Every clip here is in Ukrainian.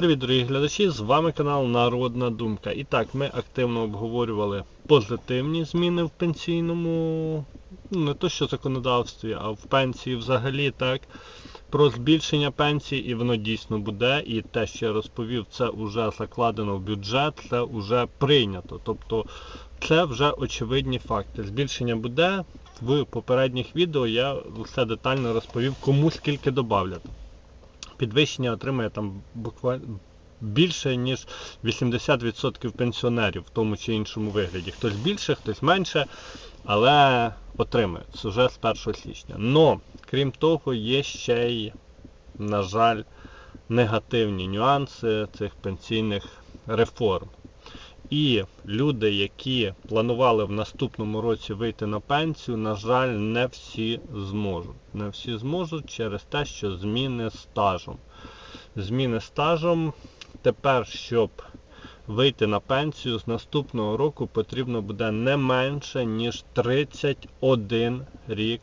Привіт, дорогі глядачі! З вами канал Народна Думка. І так, ми активно обговорювали позитивні зміни в пенсійному, ну не то що законодавстві, а в пенсії взагалі так. Про збільшення пенсії, і воно дійсно буде. І те, що я розповів, це вже закладено в бюджет, це вже прийнято. Тобто це вже очевидні факти. Збільшення буде. В попередніх відео я все детально розповів, кому скільки додавлять підвищення отримає там буквально більше, ніж 80% пенсіонерів в тому чи іншому вигляді. Хтось більше, хтось менше, але отримає вже з 1 січня. Но, крім того, є ще й, на жаль, негативні нюанси цих пенсійних реформ. І люди, які планували в наступному році вийти на пенсію, на жаль, не всі зможуть. Не всі зможуть через те, що зміни стажем. Зміни стажем тепер, щоб вийти на пенсію з наступного року, потрібно буде не менше, ніж 31 рік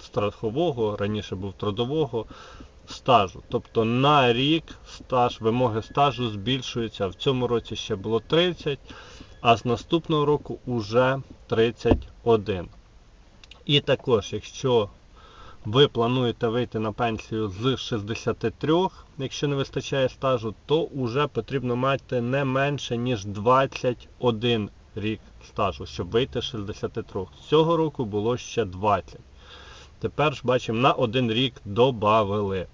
страхового, раніше був трудового стажу. Тобто на рік стаж, вимоги стажу збільшуються. В цьому році ще було 30, а з наступного року вже 31. І також, якщо ви плануєте вийти на пенсію з 63, якщо не вистачає стажу, то вже потрібно мати не менше, ніж 21 рік стажу, щоб вийти з 63. Цього року було ще 20. Тепер ж бачимо, на один рік додали.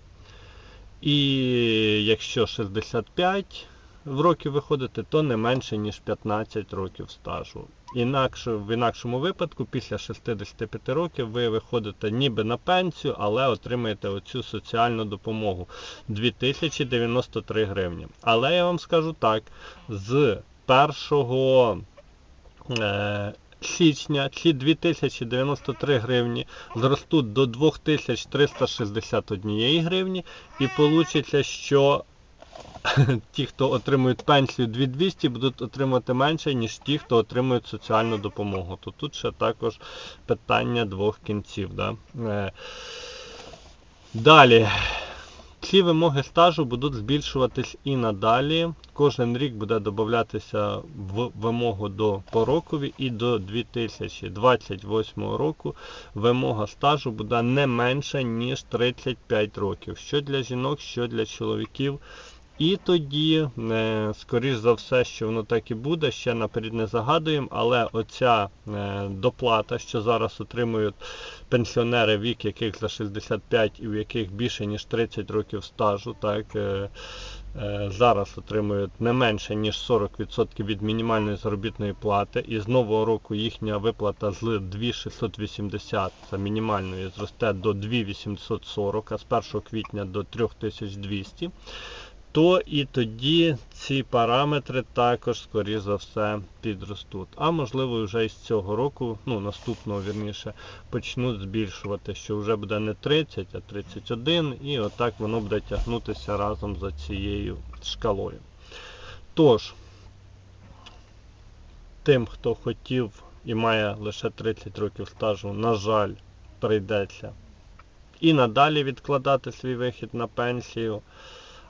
І якщо 65 в років виходите, то не менше, ніж 15 років стажу. Інакше, В інакшому випадку, після 65 років ви виходите ніби на пенсію, але отримаєте оцю соціальну допомогу 2093 гривні. Але я вам скажу так, з 1 е, січня ці 2093 гривні зростуть до 2361 гривні і вийде, що ті, хто отримують пенсію 2200, будуть отримувати менше, ніж ті, хто отримують соціальну допомогу. То тут ще також питання двох кінців. Да? Е, далі. Ці вимоги стажу будуть збільшуватись і надалі. Кожен рік буде додатися в вимогу до порокові і до 2028 року вимога стажу буде не менша, ніж 35 років. Що для жінок, що для чоловіків. І тоді, е, скоріш за все, що воно так і буде, ще наперед не загадуємо, але оця е, доплата, що зараз отримують пенсіонери, вік яких за 65 і у яких більше ніж 30 років стажу, так, е, зараз отримують не менше, ніж 40% від мінімальної заробітної плати. І з нового року їхня виплата з 2680 це мінімальної зросте до 2840, а з 1 квітня до 3200 то і тоді ці параметри також, скоріш за все, підростуть. А можливо, вже із цього року, ну наступного вірніше, почнуть збільшувати, що вже буде не 30, а 31, і отак воно буде тягнутися разом за цією шкалою. Тож, тим, хто хотів і має лише 30 років стажу, на жаль, прийдеться і надалі відкладати свій вихід на пенсію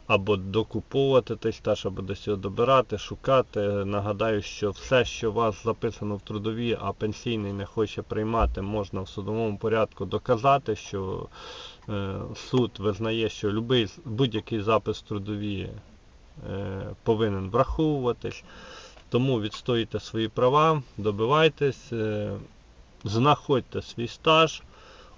або докуповувати той стаж, або десь його добирати, шукати. Нагадаю, що все, що у вас записано в трудові, а пенсійний не хоче приймати, можна в судовому порядку доказати, що е, суд визнає, що будь-який запис в трудові е, повинен враховуватись. Тому відстоїте свої права, добивайтесь, е, знаходьте свій стаж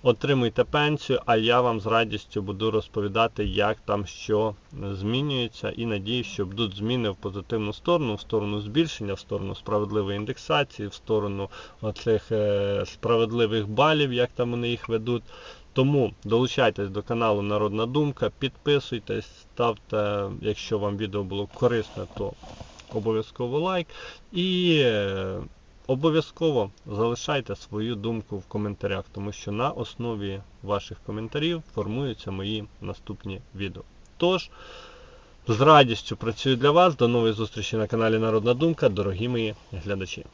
отримуйте пенсію, а я вам з радістю буду розповідати, як там що змінюється. І надіюсь, що будуть зміни в позитивну сторону, в сторону збільшення, в сторону справедливої індексації, в сторону оцих е, справедливих балів, як там вони їх ведуть. Тому долучайтесь до каналу Народна Думка, підписуйтесь, ставте, якщо вам відео було корисне, то обов'язково лайк. І е, Обов'язково залишайте свою думку в коментарях, тому що на основі ваших коментарів формуються мої наступні відео. Тож, з радістю працюю для вас. До нової зустрічі на каналі Народна Думка, дорогі мої глядачі.